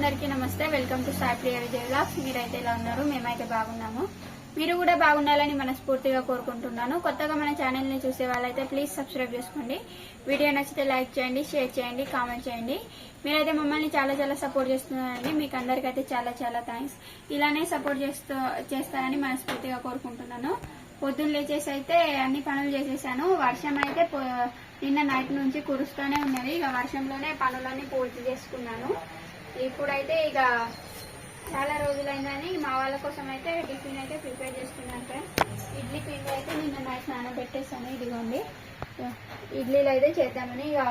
అందరికీ నమస్తే. Welcome to Sai Priya Vijay blogs మీరైతే ఎలా ఉన్నారు? మేమైతే బాగున్నాము. మీరు కూడా బాగుండాలని మనస్ఫూర్తిగా కోరుకుంటున్నాను. కొత్తగా మన ఛానల్ని చూసే వాళ్ళైతే ప్లీజ్ సబ్స్క్రైబ్ చేసుకోండి. వీడియో నచ్చితే లైక్ చేయండి షేర్ చేయండి కామెంట్ చేయండి. మీరైతే మమ్మల్ని చాలా చాలా సపోర్ట్ చేస్తున్నారండి మీకు అందరికైతే చాలా చాలా థ్యాంక్స్ ఇలానే సపోర్ట్ చేస్తూ చేస్తారని మనస్ఫూర్తిగా కోరుకుంటున్నాను. పొద్దున్న లేచేసి అయితే అన్ని పనులు చేసేసాను. వర్షం అయితే నిన్న నైట్ నుంచి కురుస్తూనే ఉన్నది. ఇక వర్షంలోనే పనులన్నీ పూర్తి చేసుకున్నాను. ఇప్పుడైతే ఇక చాలా రోజులైందని మా వాళ్ళ కోసం అయితే టిఫిన్ అయితే ప్రిపేర్ చేసుకున్నాను ఫ్రెండ్స్. ఇడ్లీ పిండి అయితే నిన్న నైట్ నానబెట్టేస్తాను ఇదిగోండి. ఇడ్లీలు అయితే చేద్దామని ఇక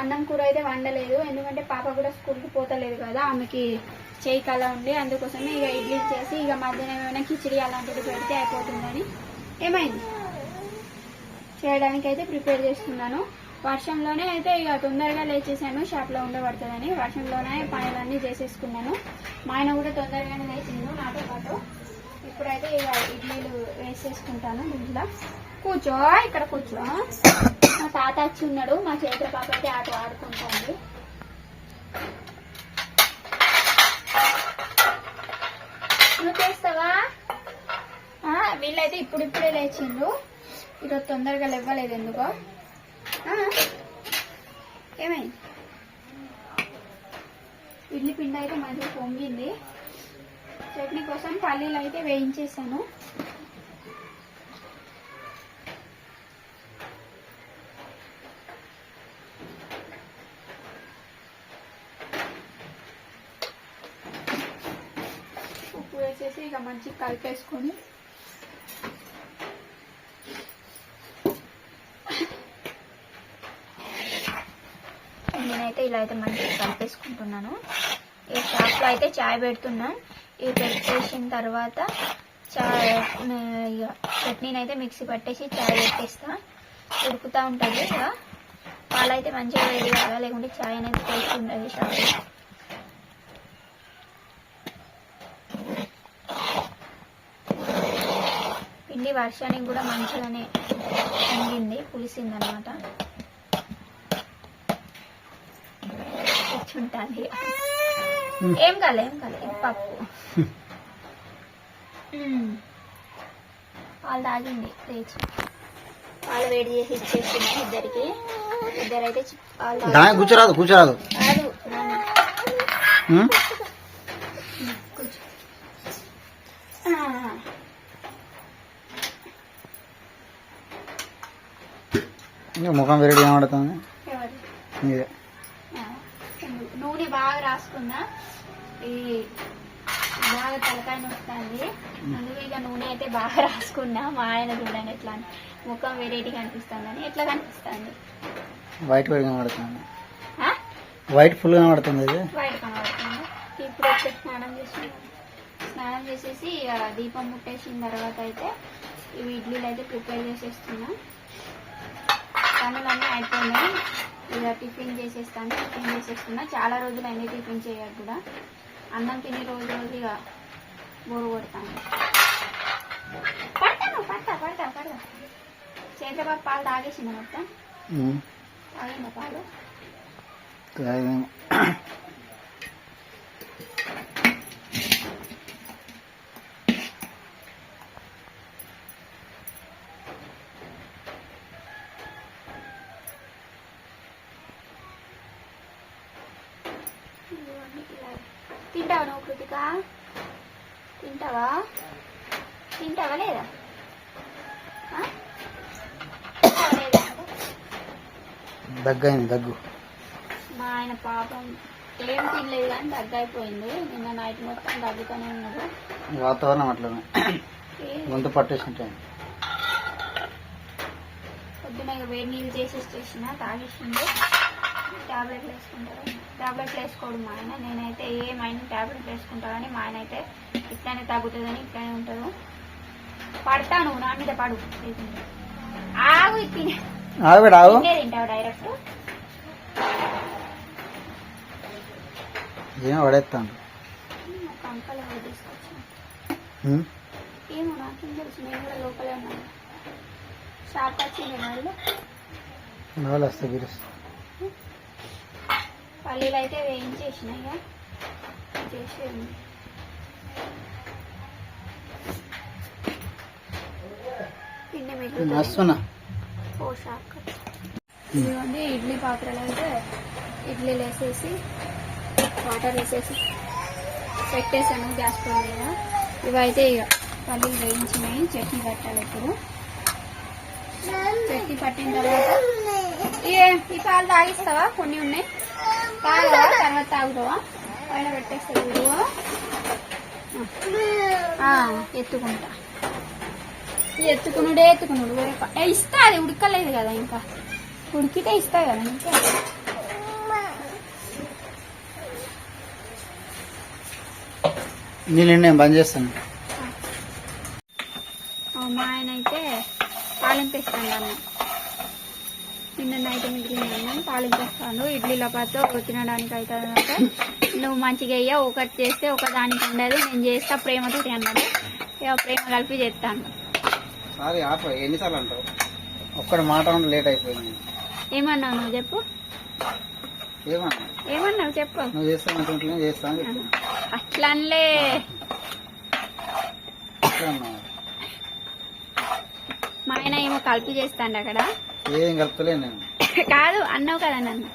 అన్నం కూర అయితే వండలేదు ఎందుకంటే పాప కూడా స్కూల్కి పోతలేదు కదా ఆమెకి చేయి కళ ఉండి అందుకోసమే ఇక ఇడ్లీ చేసి ఇక మధ్యాహ్నం ఏమైనా కిచిడి అలాంటిది పెడితే అయిపోతుందని ఏమైంది? చేయడానికి అయితే ప్రిపేర్ చేస్తున్నాను వర్షంలోనే అయితే ఇక తొందరగా లేచేసాను షాప్లో ఉండబడుతుందని. వర్షంలోనే పనులన్నీ చేసేసుకున్నాను. మా ఆయన కూడా తొందరగానే లేచిండు నాతో పాటు. ఇప్పుడైతే ఇక ఇడ్లీలు వేసేసుకుంటాను దీంట్లో కూర్చో ఇక్కడ కూర్చో. మా తాత వచ్చి ఉన్నాడు మా చేతుల పాప అయితే ఆట ఆడుకుంటుంది. నువ్వు చేస్తావా? వీళ్ళైతే ఇప్పుడిప్పుడే లేచిండ్రు ఈరోజు తొందరగా లేవ్వలేదు ఎందుకో. ఏమైంది? ఇడ్లీ పిండి అయితే మంచిగా పొంగింది. చట్నీ కోసం పల్లీలు అయితే వేయించేసాను. ఉప్పు వేసేసి ఇక మంచిగా కలిపేసుకొని అయితే ఇలా అయితే మంచిగా కలిపేసుకుంటున్నాను. ఈ షాప్లో అయితే చాయ్ పెడుతున్నాం. ఇవి పెట్టేసిన తర్వాత చాయ్ చట్నీని అయితే మిక్సీ పట్టేసి చాయ్ పెట్టేస్తా. ఉడుకుతూ ఉంటుంది ఇక పాలైతే మంచిగా వేడి కావాలి? లేకుంటే చాయ్ అనేది టేస్ట్ ఉండదు షాప్లో. పిండి వర్షానికి కూడా మంచిగానే పొంగింది పులిసింది కూర్చుంటాను ఏం కాలే ఏం కాలే పప్పు. పాలు తాగింది లేచి. పాలు వేడి చేసి ఇచ్చేస్తున్నా ఇద్దరికి. ఇద్దరైతే తాగి- కూర్చోరాదు కూర్చోరాదు. ముఖం వేరేది ఏమడుతుంది బాగా రాసుకున్నా. ఈ బాగా తలకాయ నొస్తుంది. అందుకే ఇక నూనె అయితే బాగా రాసుకున్నా. మా ఆయన చూడండి ఎట్లా. ముఖం వెరైటీ కనిపిస్తుందని ఎట్లా కనిపిస్తుంది? వైట్ వైట్ కనబడుతుంది? వైట్ ఫుల్ కనబడుతుంది బయట కనబడుతుంది. ఇప్పుడు వచ్చి స్నానం చేసి స్నానం చేసేసి దీపం ముట్టేసిన తర్వాత అయితే ఇవి ఇడ్లీలు అయితే ప్రిపేర్ చేసేస్తున్నా. పనులన్నీ అయిపోయినాయి. ఇక టిఫిన్ చేసేస్తాను టిఫిన్ చేసేస్తున్నా. చాలా రోజులు అయింది టిఫిన్ చేయక కూడా. అన్నం తిని రోజు రోజు ఇక బోరు కొడతాను పడతాను పడతా పడతా పడతా. చేతపాటు పాలు తాగేసింది మొత్తం. తాగిందా పాలు తాగేదేమో. తింటావా నువ్వు కృతిక తింటావా తింటావా లేదా ఆ? తింటావా లేదా అంటే? దగ్గు అయింది దగ్గు మా ఆయన పాపం ఏం తినలేదు కానీ దగ్గు అయిపోయింది నిన్న నైట్ మొత్తం దగ్గుతూనే ఉన్నాడు. వాతావరణం అట్లనే. గొంతు పట్టేసినట్టు పొద్దున ఇక వేడి నీళ్ళు చేసేసి చేసిన తాగేసింది టాబ్లెట్లు వేసుకుంటారు టాబ్లెట్లు వేసుకోడు మా ఆయన. నేనైతే ఏమైనా టాబ్లెట్లు వేసుకుంటానని మా ఆయన అయితే ఇట్లానే తగ్గుతుందని ఇట్లానే ఉంటారు పడతాను నా మీద పడు. ఆగు తినే ఆవిడ ఆవు ఏమో పడేస్తాను వాళ్ళు వస్తే పిలుస్తా పల్లీలు అయితే. పిండి పోషాక్ ఇదిగోండి ఇడ్లీ పాత్రలు అయితే ఇడ్లీలు వేసేసి వాటర్ వేసేసి పెట్టేసాను గ్యాస్ పొయ్యి మీద. ఇవైతే ఇక పల్లీలు వేయించినాయి చట్నీ పట్టాలి ఇప్పుడు. చట్నీ పట్టిన తర్వాత ఈ పాలు తాగిస్తావా? కొన్ని ఉన్నాయి. తాగవా? తర్వాత తాగుతావా? పైన పెట్టేస్తా ఎత్తుకుంటా. ఎత్తుకునుడే ఎత్తుకునుడు. వేరే ఇస్తా అది ఉడకలేదు కదా ఇంకా. ఉడికితే ఇస్తా కదా ఇంకా. నీళ్ళు నేను బంద్ చేస్తాను. మా ఆయన అయితే తాలింపేస్తాను అన్న. నిన్న నైట్ మిగిలిన అన్నం తాలింపేస్తాను ఇడ్లీల పాతో తినడానికి అవుతుంది అంటే నువ్వు మంచిగా అయ్యా ఒకటి చేస్తే ఒక దానికి ఉండదు. నేను చేస్తా ప్రేమతోటి అన్నాడు ఇక ప్రేమ కలిపి చేస్తాను సారీ ఆప. ఎన్నిసార్లు అంటావు? ఒక్కడి మాట లేట్ అయిపోయింది. ఏమన్నావు నువ్వు చెప్పు? ఏమన్నా ఏమన్నావు చెప్పు? నువ్వు చేస్తా మంచిగా చేస్తాను చెప్పు. అట్లా అనలే? మా ఆయన ఏమో కలిపి చేస్తాండు అక్కడ. ఏం కలుపుతలే నేను. కాదు అన్నావు కదా నన్ను.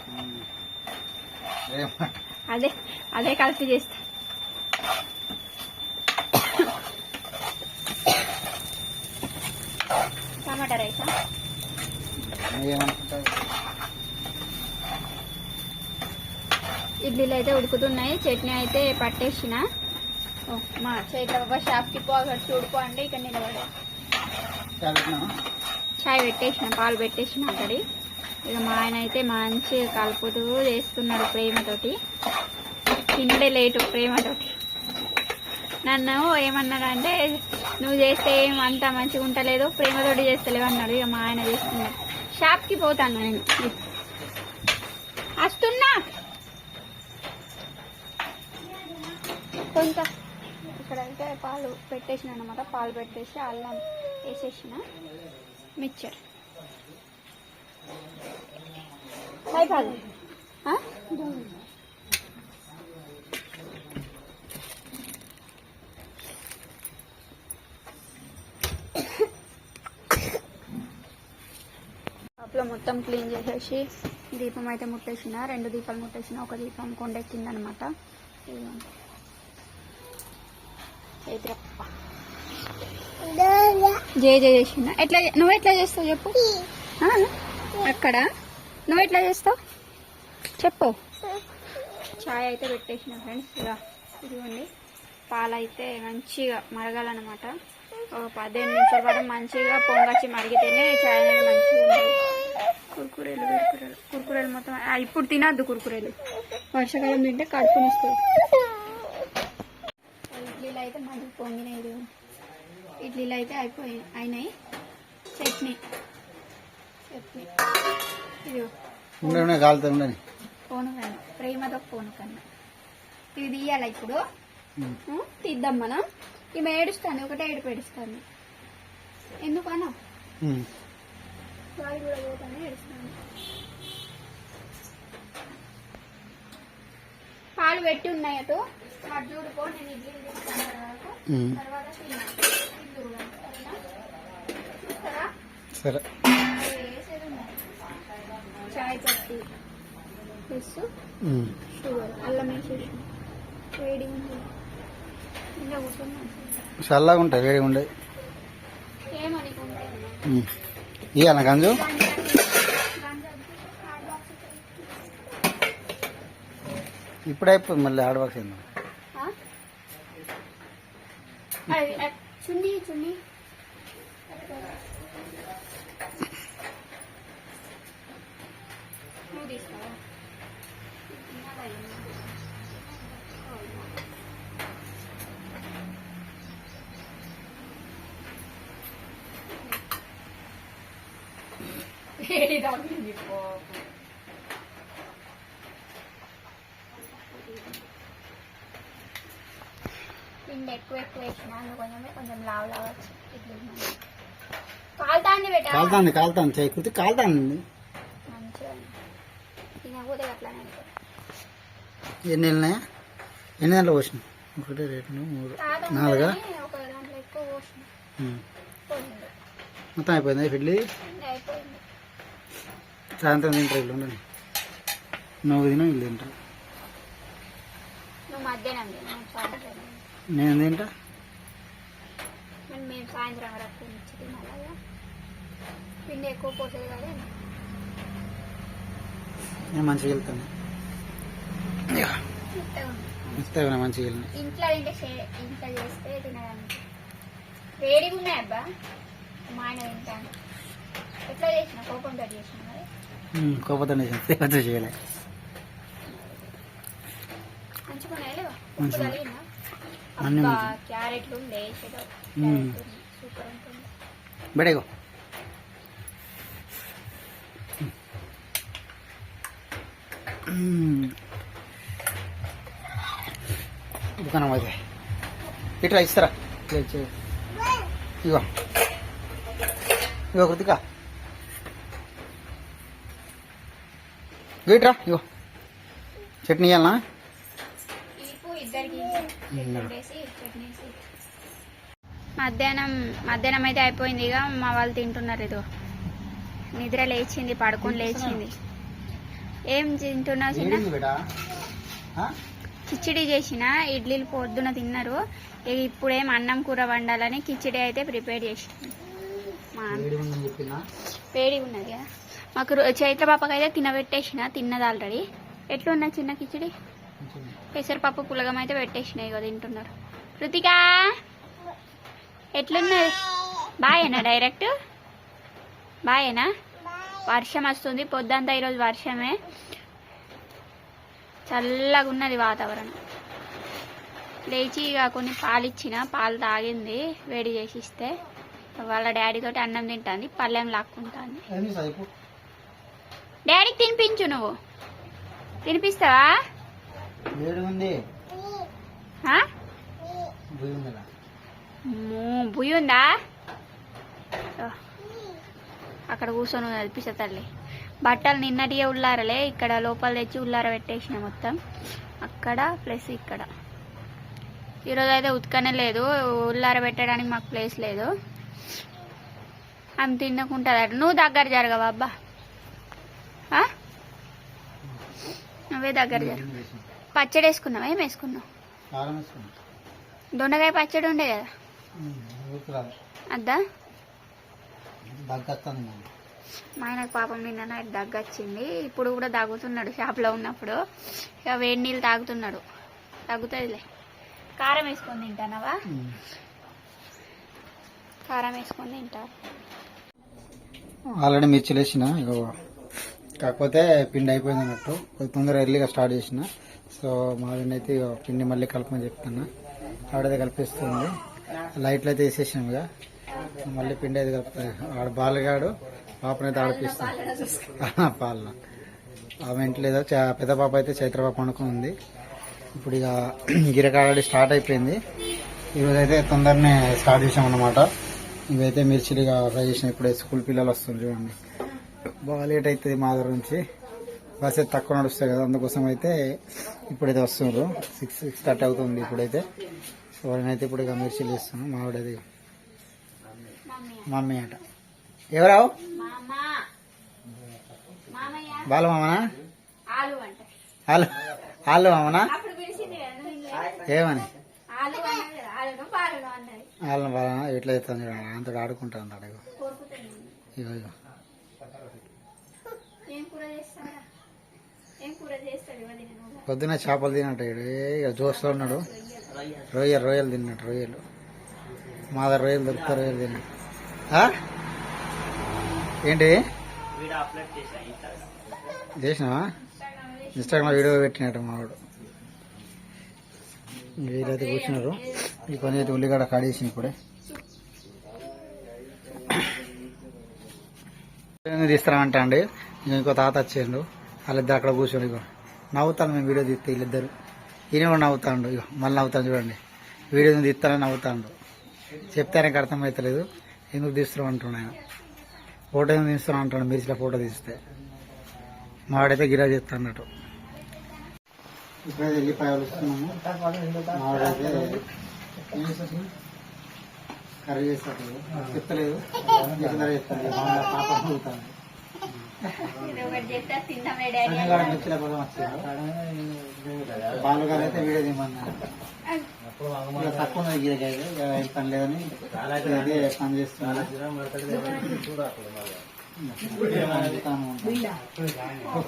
ఏమన్నా అదే అదే కలిపి చేస్తా. ఇడ్లీలు అయితే ఉడుకుతున్నాయి చట్నీ అయితే పట్టేసిన. మా చేతిలో బాబా షాప్కి పో చూడుకో అండి ఇక్కడ నిలబడే. చాయ్ పెట్టేసిన పాలు పెట్టేసిన అక్కడి ఇక మా ఆయన అయితే మంచిగా కలుపుతూ చేస్తున్నాడు ప్రేమతోటి. తినడే లేటు ప్రేమతోటి. నన్ను ఏమన్నాడు అంటే నువ్వు చేస్తే ఏం అంత మంచిగా ఉంటలేదు ప్రేమతోటి చేస్తలేవు అన్నాడు. ఇక మా ఆయన చేస్తున్నాడు షాప్కి పోతాను నేను. వస్తున్నా కొంత ఇక్కడైతే పాలు పెట్టేసిన అనమాట పాలు పెట్టేసి అల్లం వేసేసిన. మిక్చర్. అయిపోదు అప్పుడు మొత్తం క్లీన్ చేసేసి దీపం అయితే ముట్టేసిన రెండు దీపాలు ముట్టేసిన ఒక దీపం కొండెక్కిందనమాట. జయ జయ చేసిన ఎట్లా నువ్వు ఎట్లా చేస్తావు చెప్పు? అక్కడ? నువ్వు ఎట్లా చేస్తావు? చెప్పు. చాయ్ అయితే పెట్టేసిన ఫ్రెండ్స్ ఇక ఇదిగోండి. పాలు అయితే మంచిగా మరగాలన్నమాట. ఒక పదిహేను నిమిషాల పాటు మంచిగా పొంగచ్చి మరిగితేనే చాయ్ అనేది మంచిగా ఉంటుంది. కుర్కురేలు కుర్కురేలు కుర్కురేలు మొత్తం. ఇప్పుడు తినద్దు కుర్కురేలు. వర్షాకాలం తింటే కడుపుని వస్తుంది ఇడ్లీలు అయితే మంచిగా పొంగినాయి. ఇడ్లీలు అయితే అయిపోయి అయినాయి. చట్నీ. చట్నీ. కాలుతా ఉండని పోను కన్నా. ప్రేమతో పోను కన్నా. ఇది తీయాలి ఇప్పుడు? తీద్దాం మనం. ఈమె ఏడుస్తాను ఒకటే ఏడుపు ఏడుస్తాను ఎందుకన్నా గాలి కూడా పోతానే ఏడుస్తాను పాలు పెట్టి ఉన్నాయి అటు. చూడుకో నేను తర్వాత. తిన్నాను సరే. చాయ్ ప్లస్ ఉమ్. షుగర్. అల్లం వేసేసి. వేడి ఉంది. చల్లగా ఉంటాయి వేడి ఉండే ఇయ్యాల గంజు? ఇప్పుడు అయిపోయింది మళ్ళీ ఆడబాక్స్ ఏందో. చున్నీ చున్నీ నువ్వు తీసుకోవా వేడి తగ్గింది పోపు పిండి ఎక్కువ ఎక్కువ వేసిన కొంచెం కొంచెం లావు లావు వచ్చి ఇడ్లీ కాలుతాండి బేట కాలుతాంది కాలుతాంది చేయి కుర్తి కాలుతాంది. మంచిగా తినకపోతే అట్లానే ఉంటుంది. ఎన్ని వెళ్ళినాయా ఎన్ని దాంట్లో పోసిన ఒకటి రెండు మూడు తాత నాలుగా? ఉందని ఒక దాంట్లో ఎక్కువ పోసిన. ఉమ్. పోయింది మొత్తం అయిపోయింది ఇడ్లీ ఇంకా అయిపోయింది. సాయంత్రం తింటారు ఇల్లు ఉండని నువ్వు తిన ఇల్లు తింటారు. తిను, నేను తింటా? నేను మంచిగా వెళ్తాను. ఇస్తాను మంచిగా వెళ్ళిన ఇంట్లో తింటే ఇంట్లో చేస్తే తినడానికి. వేడిగా ఉన్నాయి అబ్బా మా ఆయన తింటాను ఎట్లా చేసిన కోపంతో చేసిన కోపతో చేయలే. ఉప్పు తగిలిందా? అన్నీ బడేగో దుకాణం అయితే ఇట్లా ఇస్తారా. ఇగో ఇగో కృతిక ఇట్రా ఇగో. చట్నీ ఇవ్వాలనా. మధ్యాహ్నం మధ్యాహ్నం అయితే అయిపోయింది ఇక మా వాళ్ళు తింటున్నారు ఇదో నిద్ర లేచింది పడుకొని లేచింది. ఏం తింటున్నావు చిన్న? కిచిడి చేసిన ఇడ్లీలు పొద్దున తిన్నారు. ఇక ఇప్పుడేం అన్నం కూర వండాలని కిచిడి అయితే ప్రిపేర్ చేసిన. చెప్పినా? వేడిగా ఉన్నది కదా. మాకు చైత్ర పాపకైతే తినబెట్టేసిన తిన్నది ఆల్రెడీ ఎట్లున్నా చిన్న కిచిడి? పెసరపప్పు పులగం అయితే పెట్టేసిన ఇగో తింటున్నారు. కృతికా ఎట్లున్నది? బాయేనా డైరెక్ట్ బాయేనా? వర్షం వస్తుంది పొద్దంతా ఈరోజు వర్షమే. చల్లగా ఉన్నది వాతావరణం. లేచి ఇక కొన్ని పాలు ఇచ్చిన పాలు తాగింది వేడి చేసి ఇస్తే. వాళ్ళ డాడీ తోటి అన్నం తింటుంది పళ్ళెం లాక్కుంటాను డాడీకి తినిపించు నువ్వు. తినిపిస్తావా? ఉంది ఓ. అక్కడ కూర్చొని పిస తల్లి. బట్టలు నిన్నటియే ఉల్లారలే ఇక్కడ లోపల తెచ్చి ఉల్లార పెట్టేసిన మొత్తం. అక్కడ ప్లస్ ఇక్కడ. ఈరోజు అయితే ఉతకనే లేదు ఉల్లార పెట్టడానికి మాకు ప్లేస్ లేదు. ఆమె తిన్నకుంటుందట నువ్వు దగ్గర జరగవా అబ్బా. నువ్వే దగ్గర పచ్చడి వేసుకున్నావా? ఏం వేసుకున్నావు? దొండకాయ పచ్చడి ఉండే కదా? అద్దా? మా ఆయనకు పాపం నిన్న నైట్ దగ్గొచ్చింది. ఇప్పుడు కూడా తాగుతున్నాడు షాప్లో ఉన్నప్పుడు. ఇక వేడి నీళ్ళు తాగుతున్నాడు. తగ్గుతుందిలే. కారం వేసుకొని తింటానవా? కారం వేసుకొని తింటారు ఆల్రెడీ మిర్చిలు వేసిన ఇగో కాకపోతే పిండి అయిపోయింది అన్నట్టు. కొంచెం తొందరగా ఎర్లీగా స్టార్ట్ చేసిన. సో మావిని అయితే పిండి మళ్ళీ కలపమని చెప్తున్నా. ఆవిడైతే కలిపిస్తుంది. లైట్లు అయితే వేసేసాం ఇక మళ్ళీ పిండి అయితే కలుపుతుంది ఆడ బాలగాడు పాపనైతే ఆడిపిస్తాం. పాలన. ఆమె ఇంట్లో చా- పెద్ద పాప అయితే చైత్ర పాప అనుకుంది ఇప్పుడు ఇక గిరక ఆల్రెడీ స్టార్ట్ అయిపోయింది. ఈరోజు అయితే తొందరనే స్టార్ట్ చేసాం అనమాట ఇవైతే మిర్చిలు ఇక ఫ్రై చేసిన ఇప్పుడే స్కూల్ పిల్లలు వస్తుంది చూడండి. బాగా లేట్ అవుతుంది మా దగ్గర నుంచి. బస్ అయితే తక్కువ నడుస్తాయి కదా అందుకోసం అయితే ఇప్పుడైతే వస్తున్నారు. సిక్స్ సిక్స్ థర్టీ అవుతుంది ఇప్పుడైతే. సో నేనైతే ఇప్పుడు ఇక మిర్చిలు వేస్తున్నాను మావిడది మమ్మీ అంట. ఎవరావు ఆలు ఆలు మామనా? కదా నువ్వు ఇంట్లో. ఏమని? వాళ్ళని బాగా ఎట్లా అవుతుంది చూడండి అంతటి ఆడుకుంటాను అడుగు కోరుకుంటుంది ఇగో ఇగో ఏం కూర చేస్తారా పొద్దున చేపలు తినట్టు ఇక జోస్లో ఉన్నాడు. రొయ్యలు రొయ్యలు తిన్నట్టు రొయ్యలు. మా దగ్గర రొయ్యలు దొరుకుతారు రొయ్యలు తిన్న ఏంటి? చేసినావా? ఇన్స్టాగ్రామ్ వీడియో పెట్టినట్టు మావాడు వీరైతే కూర్చున్నారు. ఈ పని అయితే ఉల్లిగడ్డ కాడేసి ఇప్పుడే. తీస్తారంట అండి? ఇంకో తాత వచ్చిండు వాళ్ళిద్దరు అక్కడ కూర్చొని ఇగో. నవ్వుతాను మేము వీడియో తీస్తే వీళ్ళిద్దరు. ఈయన కూడా నవ్వుతాడు ఇగో. మళ్ళీ నవ్వుతాను చూడండి. వీడియో తీస్తానని నవ్వుతాడు. చెప్తే ఆయనకు అర్థమవుతలేదు ఎందుకు తీస్తున్నాం అంటున్నాడు ఆయన. ఫోటో ఎందుకు తీస్తున్నాం అంటున్నాడు మిర్చిలో ఫోటో తీస్తే. మావాడైతే గిరా చేస్తా అన్నట్టు కర్రీ చేస్తారు చెప్తలేదు. చెప్తాను మా పాప అడుగుతాను బాలు గారు అయితే వీడియో తీయమన్నారు తక్కువ ఉన్నది పని లేదని అదే పని చేస్తున్నారు ఓ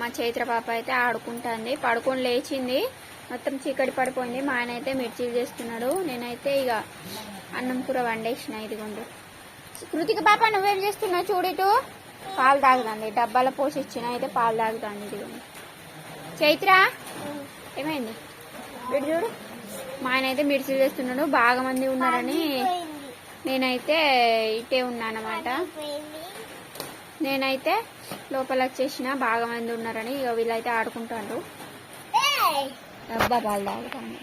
మా చైత్ర పాప అయితే ఆడుకుంటుంది. పడుకొని లేచింది. మొత్తం చీకటి పడిపోయింది. మా ఆయన అయితే మిర్చీలు చేస్తున్నాడు. నేనైతే ఇక అన్నం కూర వండేసిన ఇదిగోండి. కృతిక పాప నువ్వేం చేస్తున్నావు చూడిటు పాలు తాగుతాంది. డబ్బాలో పోసి ఇచ్చిన అయితే పాలు తాగుతాంది ఇదిగోండి. చైత్ర ఏమైంది? వీడు చూడు. మా ఆయన అయితే మిర్చీలు చేస్తున్నాడు. బాగా మంది ఉన్నారని నేనైతే ఇటే ఉన్నా అన్నమాట. నేనైతే లోపల వచ్చేసిన బాగా మంది ఉన్నారని ఇక వీళ్ళైతే ఆడుకుంటారు డబ్బా పాలు తాగుతాను.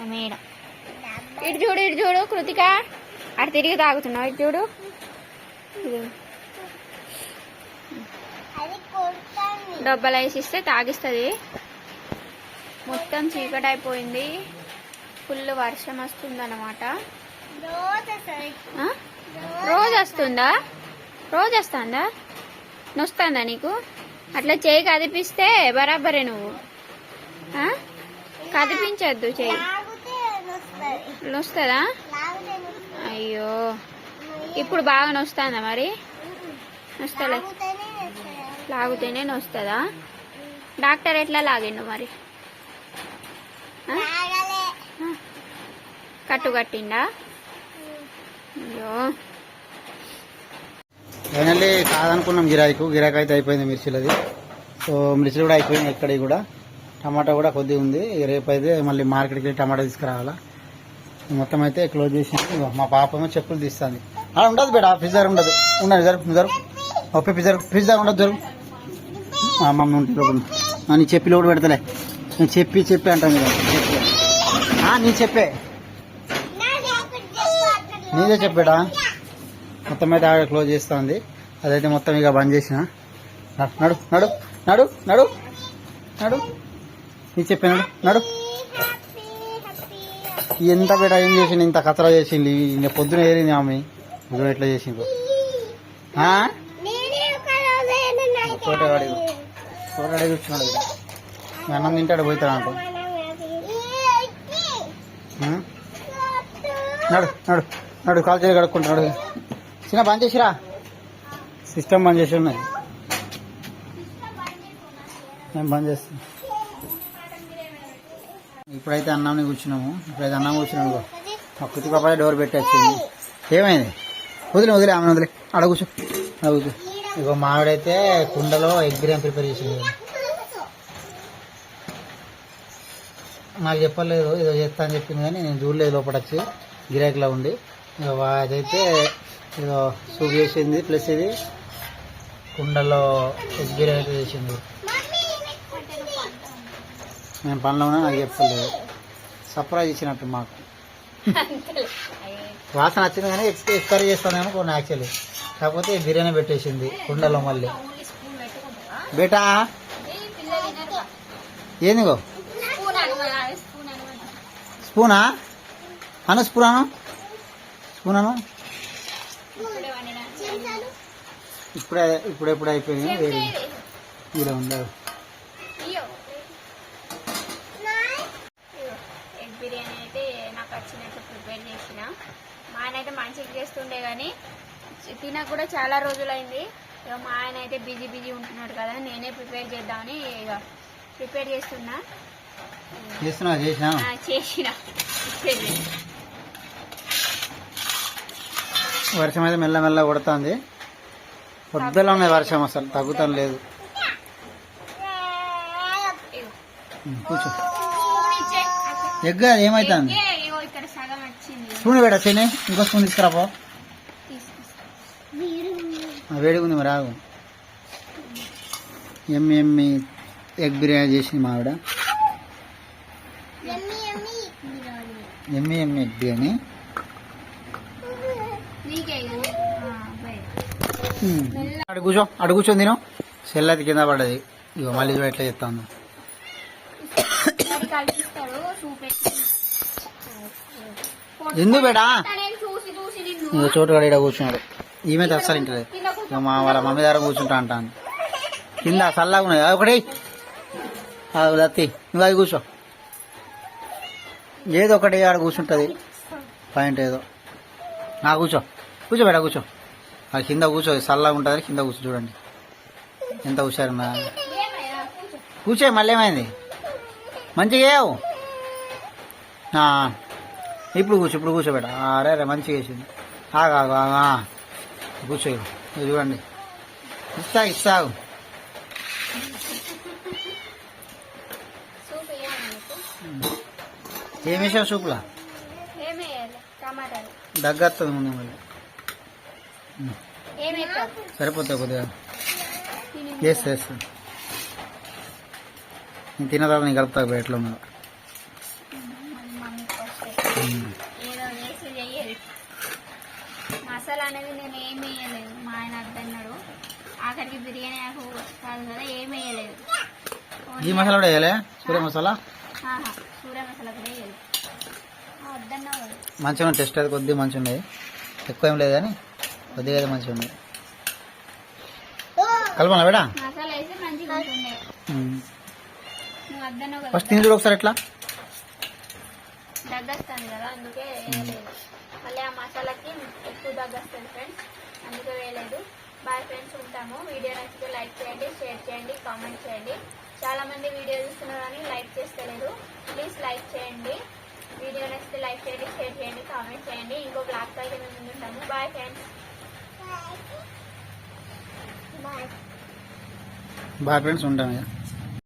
ఆ మేడం. ఇటు చూడు ఇటు చూడు కృతిక. అటు తిరిగి తాగుతున్నావు ఇటు చూడు. డబ్బలు వేసిస్తే తాగిస్తుంది. మొత్తం చీకటి అయిపోయింది. ఫుల్ వర్షం వస్తుందన్నమాట. రోజు వస్తుందా? రోజు వస్తుందా? నొస్తుందా నీకు? అట్లా చేయి కదిపిస్తే బరాబరే నువ్వు. ఆ? కదిపించొద్దు చేయి నొస్తుందా. అయ్యో. ఇప్పుడు బాగా నొస్తుందా మరి? నొస్తలే. లాగుతేనే నొస్తుందా. డాక్టర్ ఎట్లా లాగిండు మరి. కట్టు కట్టిండా? అయ్యో. ఫైనల్లీ కాదనుకున్నాం గిరాకు గిరాకు అయితే అయిపోయింది మిర్చిలది. సో మిర్చిలు కూడా అయిపోయింది ఇక్కడికి కూడా. టమాటా కూడా కొద్దిగా ఉంది. రేపు అయితే మళ్ళీ మార్కెట్కి వెళ్ళి టమాటా తీసుకురావాలా? మొత్తం అయితే క్లోజ్ చేసి మా పాప ఏమో చెప్పులు తీస్తుంది. అలా ఉండదు బేట పిజ్జా ఉండదు. ఉండదు జరుపు జరుపు ఒప్పే పిజ్జా పిజ్జా ఉండదు జరుపు మమ్మీ ఉంటే లోపల నీ చెప్పి లోడు పెడతలే. నేను చెప్పి చెప్పి అంటాను కదా. చెప్పి నీ చెప్పే. నీదే చెప్పేడా మొత్తం అయితే ఆడ క్లోజ్ చేస్తుంది. అదైతే మొత్తం ఇక బంద్ చేసిన. నడు నడు నడు నడు నడు. నీ చెప్పే నడు. ఎంత బేట ఏం చేసింది ఇంత కచరా చేసింది ఇంకా పొద్దున ఏరింది ఆమె ఇదిగో ఎట్లా చేసిందో ఆ? తోటగాడి తోటగాడి కూర్చున్నాడు ఇక్కడ. మీ అన్నం తింటాడు పోతాడు అంటూ నడు నడు నడు కాల్ చేసి కడుక్కుంటున్నాడు చిన్న బంద్ చేసిరా? సిస్టమ్ బంద్ చేసి ఉన్నది నేను బంద్ చేస్తాను ఇప్పుడైతే అన్నంని కూర్చున్నాము. ఇప్పుడైతే అన్నం కూర్చున్నాము మా కుతి పాపాయ డోర్ పెట్టేసింది ఏమైంది? వదిలే వదిలే ఆమె వదిలే. అడ కూర్చో. అడ కూర్చో. ఇగో మావిడైతే కుండలో ఎగ్ బిర్యానీ ప్రిపేర్ చేసింది. నాకు చెప్పలేదు ఏదో చేస్తా అని చెప్పింది కానీ నేను చూడలేదు లోపల వచ్చి. గిరాకీలో ఉండి. ఇక అదైతే ఏదో సూప్ చేసింది ప్లస్ ఇది కుండలో ఎగ్ బిర్యానీ చేసింది. నేను పనిలో ఉన్నా నాకు చెప్పలేదు. సర్ప్రైజ్ ఇచ్చినట్టు మాకు. వాసన వచ్చింది కానీ ఎక్స్ ఎగ్ కర్రీ చేస్తానేమో కొన్ని యాక్చువల్లీ కాకపోతే బిర్యానీ పెట్టేసింది కుండలో మళ్ళీ. బేటా? ఏందిగో స్పూనా అను స్పూన్? అను స్పూన్ అను ఇప్పుడే ఇప్పుడెప్పుడు అయిపోయింది? వేడి. ఇలా ఉండదు చేస్తుండే కానీ తినక కూడా చాలా రోజులైంది. ఇక మా ఆయన అయితే బిజీ బిజీ ఉంటున్నాడు కదా నేనే ప్రిపేర్ చేద్దామని ఇక ప్రిపేర్ చేస్తున్నా. చేసినా? చేసిన. చేసిన. వర్షం అయితే మెల్ల మెల్ల కొడుతుంది. పొద్దులో ఉన్నాయి వర్షం అసలు తగ్గుతాం లేదు. ఇగో. ఉమ్, కూర్చో. స్పూన్ ఇచ్చే. అక్క. ఎగ్ అది ఏమైతుంది స్పూన్ పెడ తిని ఇంకో స్పూన్ తీసుకురాపో. మరి ఆగు ఎమ్మి ఎమ్మి ఎగ్ బిర్యానీ చేసింది మా ఆవిడ. ఎమ్మి ఎమ్మి ఎగ్ బిర్యానీ. నీకే ఇగో. ఆ, బయట. ఉమ్. అడు కూర్చో తిను. సెల్ అయితే కింద పడ్డది. ఇగో మళ్ళీ ఎట్లా చెప్తాను ఎందుకు బేటా? ఇగో చోటు కాడ ఈడ కూర్చున్నాడు. ఈమె అస్సలు ఇంటలేదు. ఇక మా వాళ్ళ మమ్మీ దగ్గర కూర్చుంటా అంటాను కింద చల్లగా ఉన్నది. అది ఒకటి. అది దత్తి నువ్వు అది కూర్చో. ఏదో ఒకటి ఆడ కూర్చుంటుంది. పాయింట్ ఏదో. నా కూర్చో. కూర్చో బేట కూర్చో. ఆ కింద కూర్చో. చల్లగా ఉంటుంది. కింద కూర్చో. చూడండి. ఎంత హుషారున్నా. ఏమయ్యా? కూర్చో. మళ్ళీ ఏమైంది? మంచిగా ఏవు ఇప్పుడు కూర్చో ఇప్పుడు కూర్చోబెట అరే రే మంచిగా వేసింది ఆగా ఆగా ఆగు ఆ. కూర్చో ఇగో. ఇగో చూడండి ఇస్తా ఇస్తావు సూప్ వేయాలా నీకు? ఏం వేసావు సూపులా దగ్గర ముందు మళ్ళీ? సరిపోతాయి కొద్దిగా వేస్తా వేస్తా నేను తిన్న తర్వాత నేను కలుపుతా బయటలో ఉన్నది. మమ్మీకి వస్తాయి. ఏదో వేసి చెయ్యాలి మసాలా అనేది నేను ఏం వేయలేదు మా ఆయన అద్దన్నాడు ఆఖరికి బిర్యానీ ఆకు కాదు కదా ఏం వేయలేదు ఈ మసాలా కూడా వేయలే? సూర్య మసాలా. మంచిగా ఉంది టెస్ట్ అయితే కొద్దిగా మంచిగా ఉండేది ఎక్కువ ఏం లేదు కానీ కొద్దిగా అయితే మంచిగా ఉంది కలపాలా బేడా ఫస్ట్ తిని చూడు ఒకసారి ఎట్లా? దగ్గస్తాను కదా అందుకే మళ్ళీ ఆ మసాలాకి ఎక్కువ దగ్గస్తుంది ఫ్రెండ్స్ అందుకే వేయలేదు. బాయ్ ఫ్రెండ్స్ ఉంటాము. వీడియో నచ్చితే లైక్ చేయండి షేర్ చేయండి కామెంట్ చేయండి. చాలా మంది వీడియో చూస్తున్నారు కానీ లైక్ చేస్తలేరు ప్లీజ్ లైక్ చేయండి. వీడియో నచ్చితే లైక్ చేయండి షేర్ చేయండి కామెంట్ చేయండి. ఇంకో బ్లాగ్ అయితే మేము ముందుంటాము బాయ్ ఫ్రెండ్స్ బాయ్ బాగా ఫ్రెండ్స్ ఉంటాను.